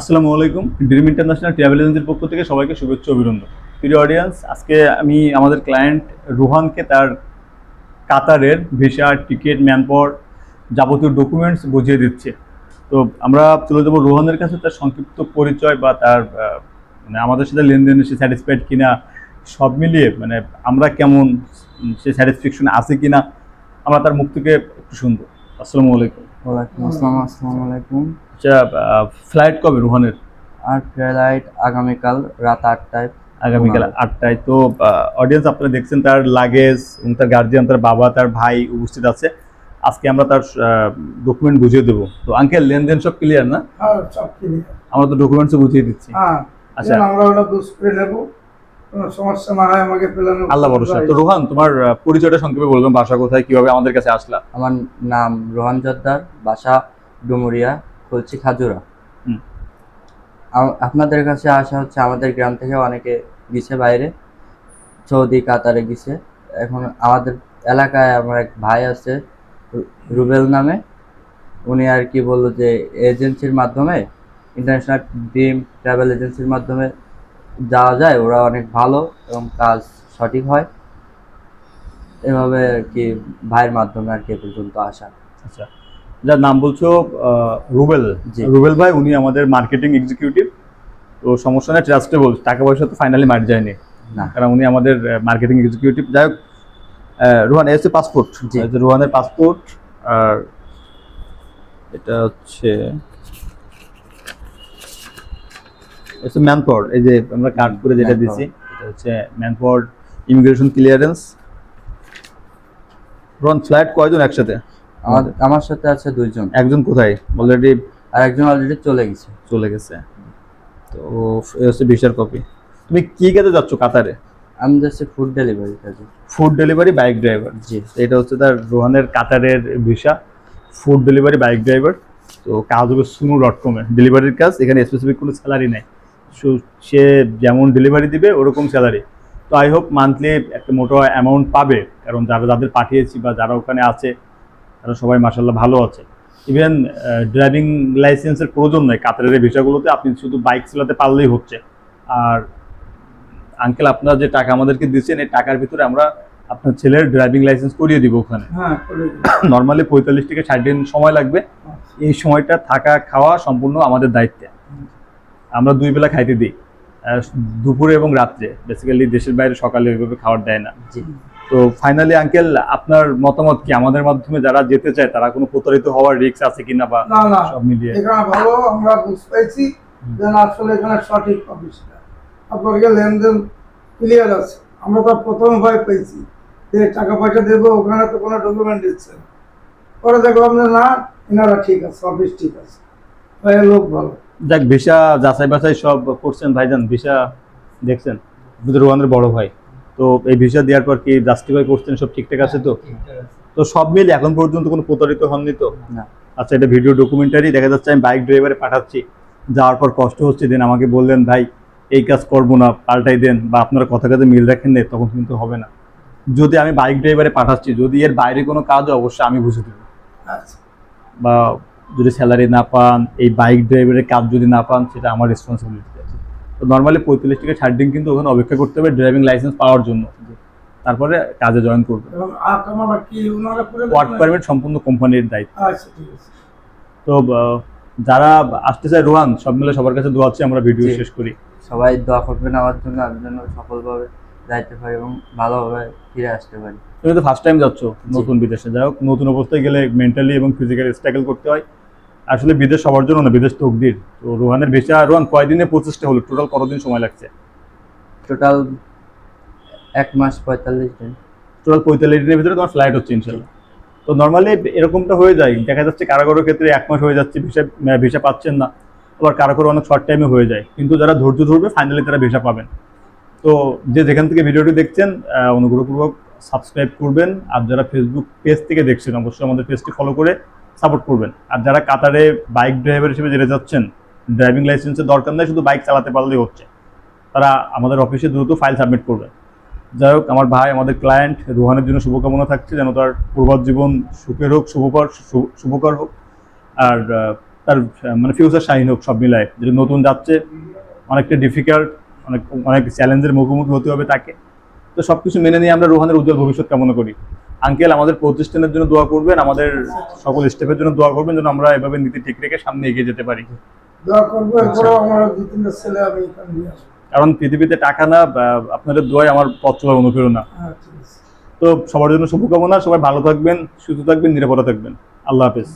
আসসালামু আলাইকুম। Dream international travel এজেন্সির পক্ষ থেকে সবাইকে শুভেচ্ছা অভিনন্দন। প্রিয় অডিয়েন্স আজকে আমি আমাদের ক্লায়েন্ট রোহানকে তার কাতারের ভিসা টিকিট ম্যানপর যাবতীয় ডকুমেন্টস বুঝিয়ে দিচ্ছে। তো আমরা চলে যাব রোহানের কাছে তার সংক্ষিপ্ত পরিচয় বা তার মানে আমাদের সাথে লেনদেনে, সে স্যাটিসফাইড কিনা, সব মিলিয়ে মানে আমরা কেমন সে স্যাটিসফ্যাকশন আছে কিনা, আমরা তার মুখ থেকে একটু শুনব। আসসালামু আলাইকুম। ওয়ালাইকুম আসসালাম, আসসালামু আলাইকুম। ফ্লাইট কবে রোহানের? আর ফ্লাইট আগামীকাল রাত আটটায়। আগামীকাল। আটটায়। তো অডিয়েন্স আপনারা দেখছেন তার লাগেজ এবং তার গার্জিয়ান তার বাবা তার ভাই উপস্থিত আছে। আজকে আমরা তার ডকুমেন্ট বুঝিয়ে দেবো। তো আঙ্কেল লেনদেন সব ক্লিয়ার না? হ্যাঁ সব ক্লিয়ার আমরা তো ডকুমেন্টস বুঝিয়ে দিচ্ছি। হ্যাঁ আচ্ছা। আমরা ওটা বুঝ করে নেব। সমস্যা না হয় আমাকে পেলানো আল্লাহ ভরসা। তো রোহান তোমার পরিচয়টা সংক্ষেপে বলবেন বাসা কোথায় কীভাবে আমাদের কাছে আসলা? আমার নাম রোহান জর্দার বাসা ডুমুরিয়া। খুলছি খাজুরা। হুম। আপনাদের কাছে আসা হচ্ছে আমাদের গ্রাম থেকে অনেকে গেছে বাইরে। সৌদি কাতারে গেছে। এখন আমাদের এলাকায় আমার এক ভাই আছে রুবেল নামে। উনি আর কি বলল যে এজেন্সির মাধ্যমে ইন্টারন্যাশনাল ড্রিম ট্রাভেল এজেন্সির মাধ্যমে যাওয়া যায় ওরা অনেক ভালো এবং কাজ সঠিক হয়। এভাবে আর কি ভাইয়ের মাধ্যমে আর কি এ পর্যন্ত আসা। আচ্ছা। যার নাম বলছো রুবেল। জি। রুবেল ভাই উনি আমাদের মার্কেটিং এক্সিকিউটিভ তো সমস্যা নেই ট্রাস্টেবল টাকা পয়সা তো ফাইনালি মার যায়নি। না। কারণ উনি আমাদের মার্কেটিং এক্সিকিউটিভ যাই হোক রোহান এসে পাসপোর্ট। রোহানের পাসপোর্ট আর এটা হচ্ছে এসে ম্যানপোর্ট এই যে আমরা কার্ড করে যেটা। দিছি এটা হচ্ছে manpower immigration clearance Rohan flight কয়জন একসাথে? আমার আমার সাথে আছে দুইজন। একজন কোথায়? অলরেডি আর একজন অলরেডি চলে গেছে। চলে গেছে। তো এই হচ্ছে ভিসার কপি তুমি কি কাজে যাচ্ছ কাতারে? আমি যাচ্ছি ফুড ডেলিভারি কাজে। ফুড ডেলিভারি বাইক ড্রাইভার জি। এটা হচ্ছে তার রোহানের কাতারের visa. Food delivery bike driver তো কাজ হবে সুনু ডট কমে ডেলিভারির কাজ এখানে স্পেসিফিক কোনো স্যালারি নেই। সে যেমন ডেলিভারি দিবে ওরকম স্যালারি তো আই হোপ মান্থলি একটা মোটো অ্যামাউন্ট পাবে। কারণ যারা যাদের পাঠিয়েছি বা যারা ওখানে আছে তারা সবাই মাসাল্লাহ ভালো আছে। ইভেন ড্রাইভিং লাইসেন্সের প্রয়োজন নয় কাতারের ভিসাগুলোতে আপনি শুধু বাইক চালাতে পারলেই হচ্ছে। আর আঙ্কেল আপনারা যে টাকা আমাদেরকে দিচ্ছেন এই টাকার ভিতরে আমরা আপনার ছেলের ড্রাইভিং লাইসেন্স করিয়ে দিব ওখানে। হ্যাঁ। নর্মালি পঁয়তাল্লিশ থেকে ষাট দিন সময় লাগবে। এই সময়টা থাকা খাওয়া সম্পূর্ণ আমাদের দায়িত্বে। আমরা দুই বেলা খাইতে দিই। দুপুরে এবং রাত্রে। বেসিক্যালি দেশের বাইরে সকালে ওইভাবে খাবার দেয় না। তো ফাইনালি আঙ্কেল আপনার মতামত কি? আমাদের মাধ্যমে যারা যেতে চায় তারা কোনো প্রতারিত হওয়ার রিস্ক আছে কিনা বা না না। সব মিলিয়ে? এখানে ভালো আমরা বুঝতে পাইছি যে আসলে এখানে সঠিক অফিসটা আপনাকে লেনদেন ক্লিয়ার আছে। আমরা তো প্রথম ভয় পেয়েছি যে টাকা পয়সা দেবো ওখানে তো কোনো ডকুমেন্ট দিচ্ছে না। পরে দেখলাম যে না এনারা ঠিক আছে অফিস ঠিক আছে। ভাইয়ের লোক ভালো। যাক ভিসা যাচাই বাছাই সব করছেন ভাইজান ভিসা দেখছেন। রোহানের বড় ভাই। তো এই ভিসা দেওয়ার পর কি জাস্টিফাই করছেন সব ঠিকঠাক আছে তো? তো সব মিলে এখন পর্যন্ত কোনো প্রতারিত হননি তো? না। আচ্ছা এটা ভিডিও ডকুমেন্টারি দেখা যাচ্ছে আমি বাইক ড্রাইভারে পাঠাচ্ছি। যাওয়ার পর কষ্ট হচ্ছে দেন আমাকে বললেন ভাই এই কাজ করব না পাল্টাই দেন বা আপনারা কথা কাজে মিল রাখেন না তখন কিন্তু হবে না। যদি আমি বাইক ড্রাইভারে পাঠাচ্ছি যদি এর বাইরে কোনো কাজ হয়, অবশ্যই আমি বুঝে দেবো। আচ্ছা। বা যদি স্যালারি না পান এই বাইক ড্রাইভারের কাজ যদি না পান সেটা আমার রেসপন্সিবিলিটি তো নর্মালি পঁয়তাল্লিশ থেকে ষাট দিন কিন্তু ওখানে অপেক্ষা করতে হবে ড্রাইভিং লাইসেন্স পাওয়ার জন্য। তারপরে কাজে জয়েন করবে? ওয়ার্ক পারমিট সম্পূর্ণ কোম্পানির দায়িত্ব। আচ্ছা ঠিক আছে। তো যারা আসতে চায় রোহান সব মিলে সবার কাছে দোয়া হচ্ছে আমরা ভিডিও। শেষ করি। সবাই দোয়া করবেন আমার জন্য আমি যেন সফলভাবে যাইতে পারি এবং ভালোভাবে ফিরে আসতে পারি। তুমি তো ফার্স্ট টাইম যাচ্ছ নতুন বিদেশে। যাই হোক নতুন অবস্থায় গেলে মেন্টালি এবং ফিজিক্যালি স্ট্রাগল করতে হয়। আসলে বিদেশ সবার জন্য না বিদেশ তকদির। তো রোহানের ভিসা রোহান কয়দিনে প্রচেষ্টা হলো টোটাল কতদিন সময় লাগছে? টোটাল এক মাস পঁয়তাল্লিশ দিন। টোটাল পঁয়তাল্লিশ দিনের ভিতরে তোমার ফ্লাইট হচ্ছে ইনশাল্লাহ। তো নর্মালি এরকমটা হয়ে যায় দেখা যাচ্ছে কারাগারের ক্ষেত্রে এক মাস হয়ে যাচ্ছে ভিসা ভিসা পাচ্ছেন না। আবার কারাগার অনেক শর্ট টাইমে হয়ে যায় কিন্তু যারা ধৈর্য ধরবে ফাইনালি তারা ভিসা পাবেন। তো যে যেখান থেকে ভিডিওটি দেখছেন অনুগ্রহপূর্বক সাবস্ক্রাইব করবেন। আর যারা ফেসবুক পেজ থেকে দেখছেন অবশ্যই আমাদের পেজটি ফলো করে সাপোর্ট করবেন। আর যারা কাতারে বাইক ড্রাইভার হিসেবে যেতে যাচ্ছেন ড্রাইভিং লাইসেন্সের দরকার নেই, শুধু বাইক চালাতে পারলেই হচ্ছে। তারা আমাদের অফিসে দ্রুত ফাইল সাবমিট করবেন যাই হোক, আমার ভাই, আমাদের ক্লায়েন্ট রোহানের জন্য শুভকামনা থাকছে, যেন তার পূর্বাত জীবন সুখের হোক শুভকর শুভকর হোক, আর তার মানে ফিউচার শাইন হোক, সব মিলায়। যদি নতুন যাচ্ছে, অনেকটা ডিফিকাল্ট অনেক অনেক চ্যালেঞ্জের মুখোমুখি হতে হবে তাকে। তো সব কিছু মেনে নিয়ে আমরা রোহানের উজ্জ্বল ভবিষ্যৎ কামনা করি। আঙ্কেল আমাদের প্রতিষ্ঠানের জন্য দোয়া করবেন আমাদের সকল স্টেফের জন্য দোয়া করবেন যেন আমরা এভাবে নীতি ঠিক রেখে সামনে এগিয়ে যেতে পারি। দোয়া করব এরপরেও আমার দুই তিনটা ছেলে আমি এখানে নিয়ে আসব। কারণ পৃথিবীতে টাকা না আপনাদের দোয়াই আমার পথ চলার অনুপ্রেরণা। ঠিক আছে তো সবার জন্য শুভকামনা সবাই ভালো থাকবেন সুস্থ থাকবেন নিরাপদে থাকবেন। আল্লাহ হাফেজ।